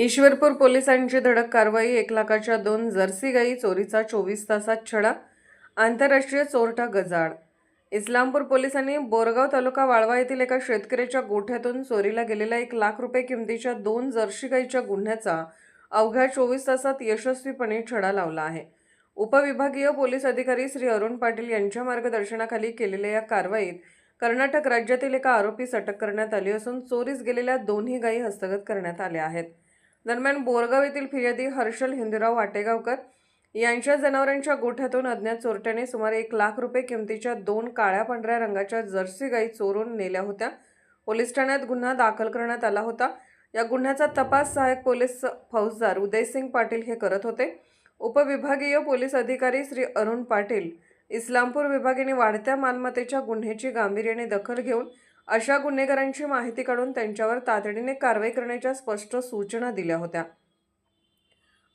ईश्वरपूर पोलिसांची धडक कारवाई एक लाखाच्या दोन जर्सी गाई चोरीचा चोवीस तासात छडा आंतरराष्ट्रीय चोरटा गजाड इस्लामपूर पोलिसांनी बोरगाव तालुका वाळवा येथील एका शेतकऱ्याच्या गोठ्यातून चोरीला गेलेल्या एक लाख रुपये किमतीच्या दोन जर्सी गाईच्या गुन्ह्याचा अवघ्या चोवीस तासात यशस्वीपणे छडा लावला आहे. उपविभागीय पोलीस अधिकारी श्री अरुण पाटील यांच्या मार्गदर्शनाखाली केलेल्या या कारवाईत कर्नाटक राज्यातील एका आरोपीस अटक करण्यात आली असून चोरीस गेलेल्या दोन्ही गायी हस्तगत करण्यात आल्या आहेत. दरम्यान बोरगाव येथील फिर्यादी हर्षल हिंदूराव वाटेगावकर यांच्या जनावरांच्या गोठ्यातून अज्ञात चोरट्याने सुमारे एक लाख रुपये किमतीच्या दोन काळ्या पांढऱ्या रंगाच्या जर्सी गायी चोरून नेल्या होत्या. पोलीस ठाण्यात गुन्हा दाखल करण्यात आला होता. या गुन्ह्याचा तपास सहाय्यक पोलीस फौजदार उदयसिंग पाटील हे करत होते. उपविभागीय पोलीस अधिकारी श्री अरुण पाटील इस्लामपूर विभागाने वाढत्या मालमत्तेच्या गुन्ह्याची गांभीर्याने दखल घेऊन अशा गुन्हेगारांची माहिती काढून त्यांच्यावर तातडीने कारवाई करण्याच्या स्पष्ट सूचना दिल्या होत्या.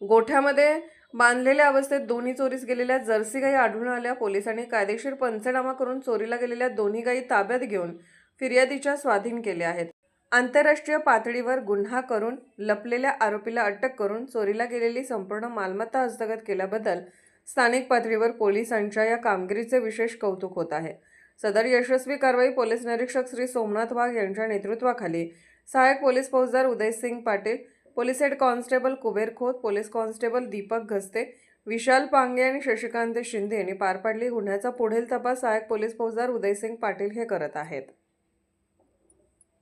गोठ्यामध्ये बांधलेल्या अवस्थेत दोन्ही चोरीस गेलेल्या जर्सी गायी आढळून आल्या. पोलिसांनी कायदेशीर पंचनामा करून चोरीला गेलेल्या दोन्ही गायी ताब्यात घेऊन फिर्यादीच्या स्वाधीन केल्या आहेत. आंतरराष्ट्रीय पातळीवर गुन्हा करून लपलेल्या आरोपीला अटक करून चोरीला गेलेली संपूर्ण मालमत्ता हस्तगत केल्याबद्दल स्थानिक पातळीवर पोलिसांच्या या कामगिरीचे विशेष कौतुक होत आहे. सदर यशस्वी कारवाई पोलीस निरीक्षक श्री सोमनाथ वाघ यांच्या नेतृत्वाखाली. सहाय्यक पोलीस फौजदार Udaysingh Patil police head constable Kuber Khot police constable Deepak Ghaste Vishal Pange आणि शशिकांत शिंदे यांनी पार पाडली. गुन्ह्याचा पुढील तपास सहाय्यक पोलीस फौजदार उदयसिंग पाटील हे करत आहेत.